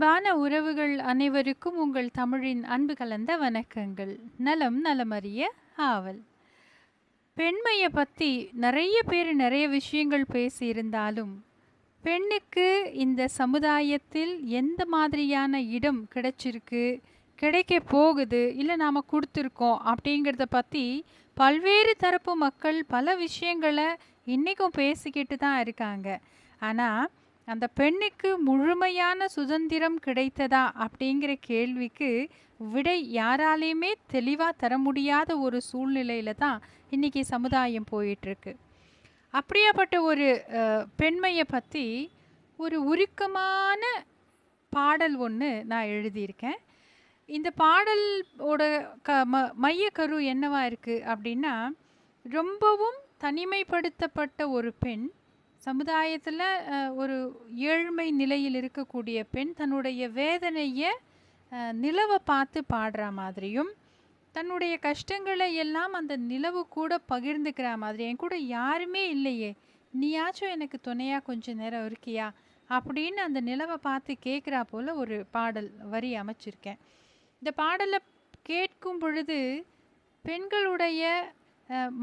அன்பான உறவுகள் அனைவருக்கும் உங்கள் தமிழின் அன்பு கலந்த வணக்கங்கள். நலம் நலமறிய ஆவல். பெண்மையை பற்றி நிறைய பேர் நிறைய விஷயங்கள் பேசியிருந்தாலும் பெண்ணுக்கு இந்த சமுதாயத்தில் எந்த மாதிரியான இடம் கிடைச்சிருக்கு கிடைக்க போகுது இல்லை நாம் கொடுத்துருக்கோம் அப்படிங்கிறத பற்றி பல்வேறு தரப்பு மக்கள் பல விஷயங்களை இன்றைக்கும் பேசிக்கிட்டு தான் இருக்காங்க. ஆனால் அந்த பெண்ணுக்கு முழுமையான சுதந்திரம் கிடைத்ததா அப்படிங்கிற கேள்விக்கு விடை யாராலையுமே தெளிவாக தர முடியாத ஒரு சூழ்நிலையில தான் இன்றைக்கி சமுதாயம் போயிட்டுருக்கு. அப்படியாப்பட்ட ஒரு பெண்மையை பற்றி ஒரு உருக்கமான பாடல் ஒன்று நான் எழுதியிருக்கேன். இந்த பாடலோட க ம மையக்கரு என்னவாக இருக்குது அப்படின்னா ரொம்பவும் தனிமைப்படுத்தப்பட்ட ஒரு பெண் சமுதாயத்தில் ஒரு ஏழ்மை நிலையில் இருக்கக்கூடிய பெண் தன்னுடைய வேதனையை நிலவை பார்த்து பாடுற மாதிரியும் தன்னுடைய கஷ்டங்களை எல்லாம் அந்த நிலவு கூட பகிர்ந்துக்கிற மாதிரி என் கூட யாருமே இல்லையே நீயாச்சும் எனக்கு துணையாக கொஞ்ச நேரம் இருக்கியா? அப்படின்னு அந்த நிலவை பார்த்து கேட்குறா போல் ஒரு பாடல் வரி அமைச்சிருக்கேன். இந்த பாடலை கேட்கும் பொழுது பெண்களுடைய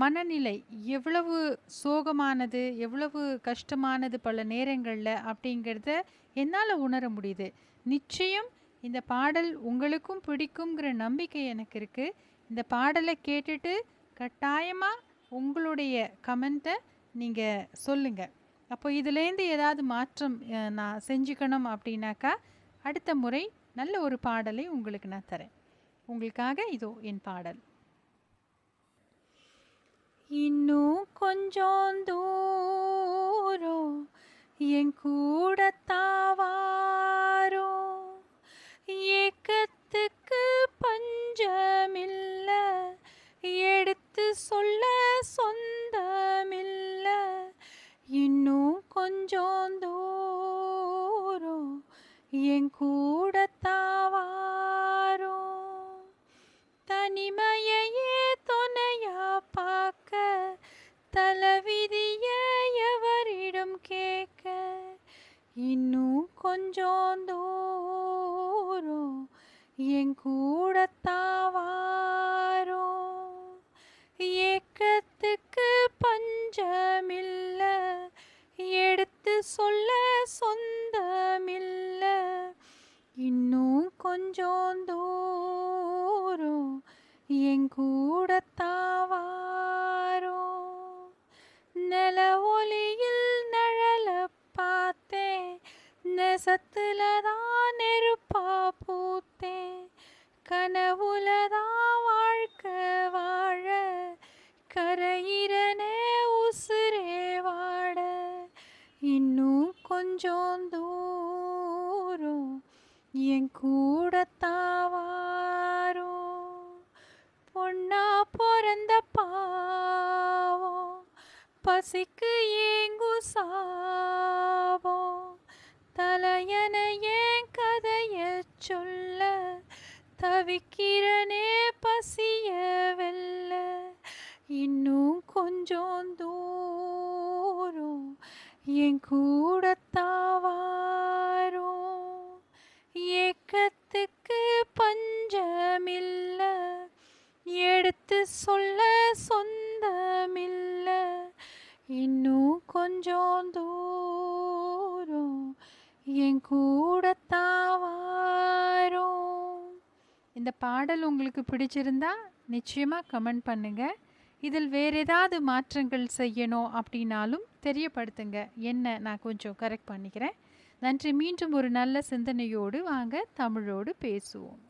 மனநிலை எவ்வளவு சோகமானது எவ்வளவு கஷ்டமானது பல நேரங்களில் அப்படிங்கிறத என்னால் உணர முடியுது. நிச்சயம் இந்த பாடல் உங்களுக்கும் பிடிக்குங்கிற நம்பிக்கை எனக்கு இருக்குது இந்த பாடலை கேட்டுட்டு கட்டாயமாக உங்களுடைய கமெண்ட்டை நீங்கள் சொல்லுங்கள் அப்போ இதுலேருந்து ஏதாவது மாற்றம் நான் செஞ்சுக்கணும் அப்படின்னாக்கா அடுத்த முறை நல்ல ஒரு பாடலை உங்களுக்கு நான் தரேன். உங்களுக்காக இதோ என் பாடல். இன்னும் கொஞ்சம் தூரம் என் கூட தாவாரோ ஏக்கத்துக்கு பஞ்சமில்ல எடுத்து சொல்ல சொந்தமில்ல. இன்னும் கொஞ்சம் தூரம் என் கூட நெஞ்சோந்தோரோ என் கூடத்தாவாரோ. ஏக்கத்துக்கு பஞ்சமில்ல எடுத்து சொல்ல சொந்தமில்ல. இன்னும் கொஞ்சோந்தோரோ என் கூடத்தாவா நெசத்துல தான் நெருப்பா பூத்தேன். கனவுல தான் வாழ்க்கை வாழ கரையிறனே உசுரே வாட. இன்னும் கொஞ்சம் தூரம் என் கூட தாவாரோ பொண்ணா பிறந்த பாவம் பசிக்கு இன்னும் கொஞ்சம் என் கூடத்தாவாரோ ஏக்கத்துக்கு பஞ்சமில்ல எடுத்து சொல்ல சொந்தமில்ல. இன்னும் கொஞ்சம் தூரம் என் கூடத்தாவாரோ இந்த பாடல் உங்களுக்கு பிடிச்சிருந்தா நிச்சயமாக கமெண்ட் பண்ணுங்கள் இதில் வேறு ஏதாவது மாற்றங்கள் செய்யணும் அப்படின்னாலும் தெரியப்படுத்துங்க. என்ன நான் கொஞ்சம் கரெக்ட் பண்ணிக்கிறேன். நன்றி. மீண்டும் ஒரு நல்ல சிந்தனையோடு வாங்க தமிழோடு பேசுவோம்.